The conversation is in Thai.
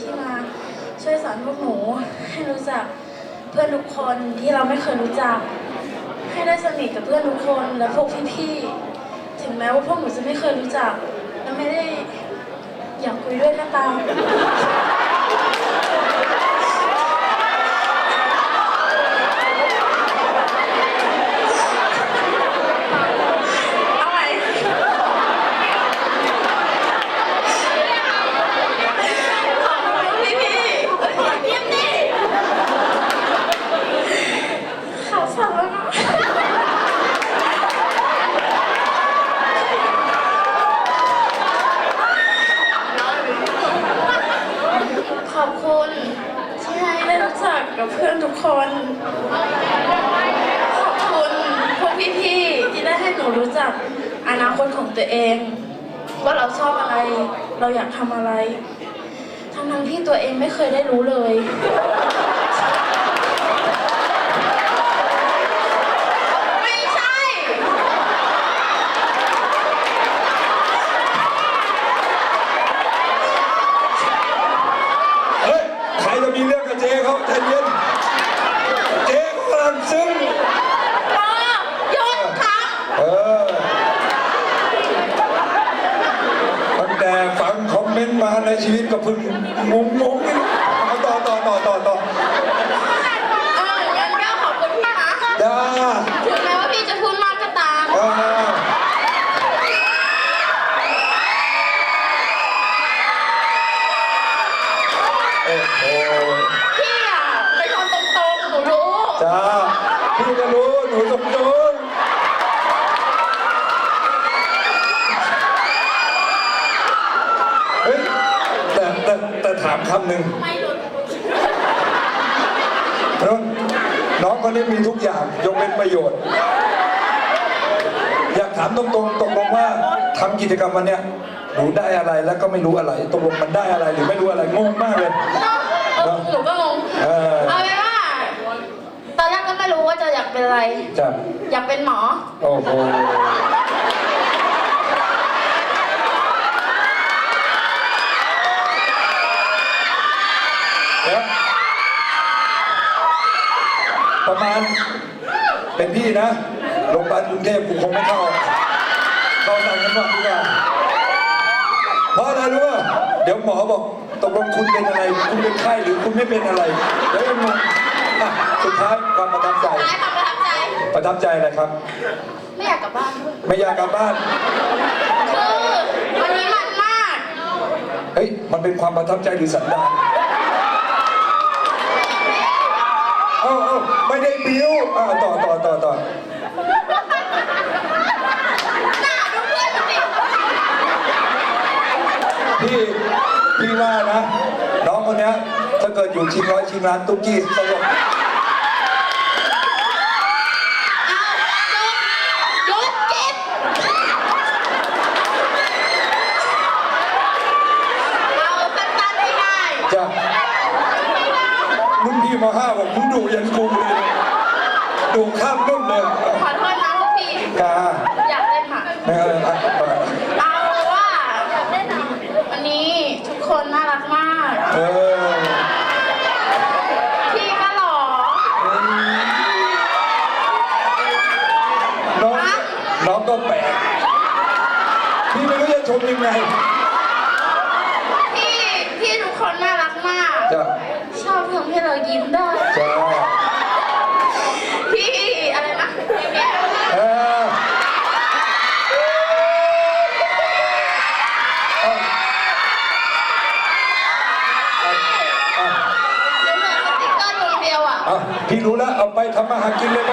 ที่มาช่วยสอนพวกหนูให้รู้จักเพื่อนทุกคนที่เราไม่เคยรู้จัก ให้ได้สนิทกับเพื่อนทุกคนและพวกพี่ๆถึงแม้ว่าพวกหนูจะไม่เคยรู้จักและไม่ได้อยากคุยด้วยก็ตามเอาใหม่ขอบคุณพี่พี่ๆเยี่ยมดิข่าวสารแล้วนะขอบคุณที่ให้ได้รู้จักกับเพื่อนทุก คน ขอบคุณพวกพี่ๆที่ได้ให้หนูรู้จักอนาคตของตัวเอง ว่าเราชอบอะไร เราอยากทำอะไร ทั้งๆที่ตัวเองไม่เคยได้รู้เลยไม่ใช่เฮ้ยใครจะมีเรื่องกับเจ๊เขาใจเย็น เจ๊เขากำลังซึ้ง พอหยุดครับ เออ ตั้งแต่ฟังคอม เมนต์มาในชีวิตก็เพิ่งงงงงๆเอาต่อต่อต่อต่อต่อเอองั้นก็ขอบคุณพี่นะจ้าถึงแม้ว่าพี่จะพูดมากก็ตาม อ่าโอ้โหพี่อะเป็นคนตรงๆหนูรู้ จ้าพี่ก็รู้หนูตรงตรงเฮ้ย แต่แต่แต่ถาม คำหนึ่งไม่รู้น้องน้องคนนี้มีทุกอย่างยกเว้นประโยชน์ อยากถามตรงๆตกลงว่าทำกิจกรรมวันเนี้ยหนูได้อะไรแล้วก็ไม่รู้อะไรตกลงมันได้อะไรหรือไม่รู้อะไรงงมากเลย เออหนูก็งงเออ เอาเป็นว่า ตอนแรกก็ไม่รู้ว่าจะอยากเป็นอะไร จ้ะอยากเป็นหมอ โอ้โหเดี๋ยว ประมาณ เป็นพี่นะโรงพยาบาลกรุงเทพกูคงไม่เข้าเข้าต่างจังหวัดดีกว่าเพราะอะไรรู้ป่ะเดี๋ยวหมอบอกตกลงคุณเป็นอะไร คุณเป็นไข้หรือคุณไม่เป็นอะไรเดี๋ยวยังงงอะสุดท้ายความประทับใจท้ายความประทับใจ ประทับใจอะไรครับ ไม่อยากกลับบ้านไม่อยากกลับบ้าน คือวันนี้มันมาก เฮ้ย มันเป็นความประทับใจหรือสันดานเอ้าเอ้า ไม่ได้บิ้วอ่าต่อต่อต่อต่อหน้าดูเพื่อนดิพี่พี่ว่านะ น้องคนเนี้ยถ้าเกิดอยู่ชิงร้อยชิงล้านตุ๊กกี้สลบเอาหยุดหยุดกินเอาสั้นๆง่ายจะรุ่นพี่มาห้าบอกมึงดูยันกู เลยดูข้ามรุ่นเลยๆขอโทษนะพวกพี่กาอยากเล่นหมากเอออะไปเอาว่าวันนี้ทุกคนน่ารักมาก เออพี่ก็หล่อน้องน้องก็แปลกพี่ไม่รู้จะชมยังไงพี่พี่ทุกคนน่ารักมาก จะชอบทำให้เรายิ้มได้ จะ พี่อะไรนะพี่แก เออเอาเอาเอา หนูเหลือสติ๊กเกอร์ดวงเดียวอะ เอาพี่รู้แล้วเอาไปทำมาหากินเลยไป